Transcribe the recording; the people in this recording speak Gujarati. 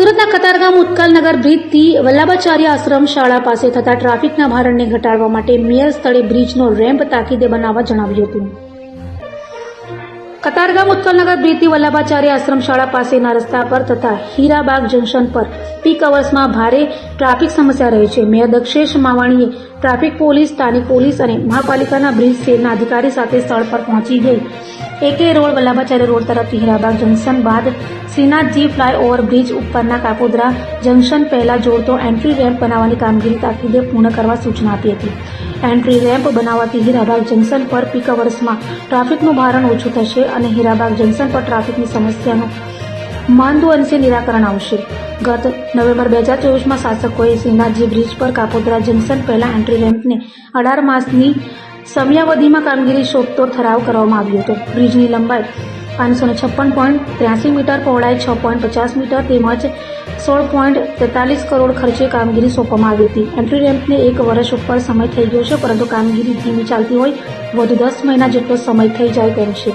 સુરતના કતારગામ ઉત્કલનગર બ્રિજથી વલ્લભાચાર્ય આશ્રમ શાળા પાસે થતા ટ્રાફિકના ભારણને ઘટાડવા માટે મેયર સ્થળે બ્રિજનો રેમ્પ તાકીદે બનાવવા જણાવ્યું હતું. કતારગામ ઉત્કલનગર બ્રિજથી વલ્લભાચાર્ય આશ્રમ શાળા પાસેના રસ્તા પર તથા હીરાબાગ જંકશન પર પીક અવર્સમાં ભારે ટ્રાફિક સમસ્યા રહે છે. મેયર દક્ષેશ માવાણીએ ટ્રાફિક પોલીસ, સ્થાનિક પોલીસ અને મહાપાલિકાના બ્રિજ સેલના અધિકારી સાથે સ્થળ પર પહોંચી ગઈ. એકે રોડ વલ્લભાચાર્ય રોડ તરફથી હીરાબાગ જંકશન બાદ શ્રીનાથજી ફ્લાયઓવર બ્રિજ ઉપરના કાપોદરા જંકશન પહેલા જોડતો એન્ટ્રી રેમ્પ બનાવવાની કામગીરી તાકીદે પૂર્ણ કરવા સૂચના આપી હતી એન્ટ્રી રેમ્પ બનાવવાથી હીરાબાગ જંકશન પર પીક અવર્સમાં ટ્રાફિકનું ભારણ ઓછું થશે અને હીરાબાગ જંકશન પર ટ્રાફિકની સમસ્યાનું માંદુ અંશે નિરાકરણ આવશે ગત નવેમ્બર બે હજાર ચોવીસમાં શાસકોએ શ્રીનાથજી બ્રિજ પર કાપોદરા જંકશન પહેલા એન્ટ્રી રેમ્પને અઢાર માસની સમયાવધિમાં કામગીરી શોધતોડ ઠરાવ કરવામાં આવ્યો હતો. બ્રિજની લંબાઈ પાંચસો ને છપ્પન પોઈન્ટ ત્ર્યાસી મીટર, પહોળાઈ છ પોઈન્ટ પચાસ મીટર તેમજ સોળ પોઈન્ટ તેતાલીસ કરોડ ખર્ચે કામગીરી સોંપવામાં આવી હતી. એન્ટ્રી રેમ્પને એક વર્ષ ઉપર સમય થઈ ગયો છે, પરંતુ કામગીરી ધીમી ચાલતી હોય, વધુ દસ મહિના જેટલો સમય થઈ જાય તેમ છે.